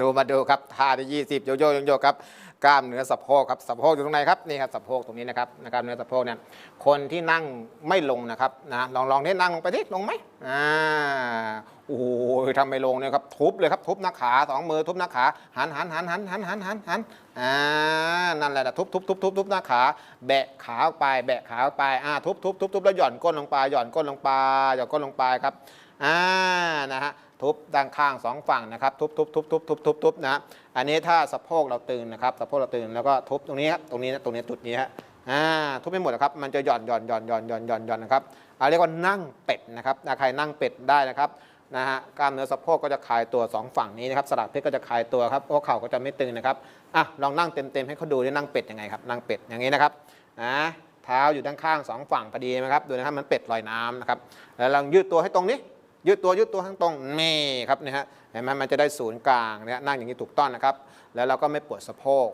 ดูมาดูครับท่าที่20โยโย่โยโย่ครับกล้ามเนื้อสะโพกครับสะโพกอยู่ตรงไหนครับนี่ครับสะโพกตรงนี้นะครับนะครับเนื้อสะโพกเนี่ยคนที่นั่งไม่ลงนะครับนะลองลองที่นั่งลงไปที่ลงไหมอ่าโอ้โหทำไม่ลงเนี่ยครับทุบเลยครับทุบหน้าขาสองมือทุบหน้าขาหันหันหันหันหันหันหันหันอ่านั่นแหละนะทุบทุบทุบทุบทุบหน้าขา แบะขาออกไป แบะขาออกไปอ่าทุบทุบทุบทุบแล้วหย่อนก้นลงไปหย่อนก้นลงไปหย่อนก้นลงไปครับอ่า ทุบด้านข้างสองฝั่งนะครับทุบทุบทุบทุบทุบทุบทุบนะอันนี้ถ้าสะโพกเราตึงนะครับสะโพกเราตึงแล้วก็ทุบตรงนี้ตรงนี้นะตรงนี้จุดนี้ฮะอ่าทุบไม่หมดนะครับมันจะหย่อนหย่อนหย่อนหย่อนหย่อนหย่อนหย่อนนะครับอ่าเรียกว่านั่งเป็ดนะครับใครนั่งเป็ดได้นะครับนะฮะกล้ามเนื้อสะโพกก็จะคลายตัวสองฝั่งนี้นะครับสลัดเพชรก็จะคลายตัวครับหัวเข่าก็จะไม่ตึงนะครับอะลองนั่งเต็มๆให้เขาดูดินั่งเป็ดยังไงครับนั่งเป็ดอย่างนี้นะครับอ่าเท้าอยู่ด้านข้างสองฝั่งพอดีนะครับดูนะครับมันเป็ดลอยน้ำนะครับแล้วลองยืดตัวให้ตรงนี้ ยืดตัวยืดตัวข้างตรงนี่ครับนะฮะเห็นไหมมันจะได้ศูนย์กลางเนี่ยนั่งอย่างนี้ถูกต้องนะครับ แล้วเราก็ไม่ปวดสะโพก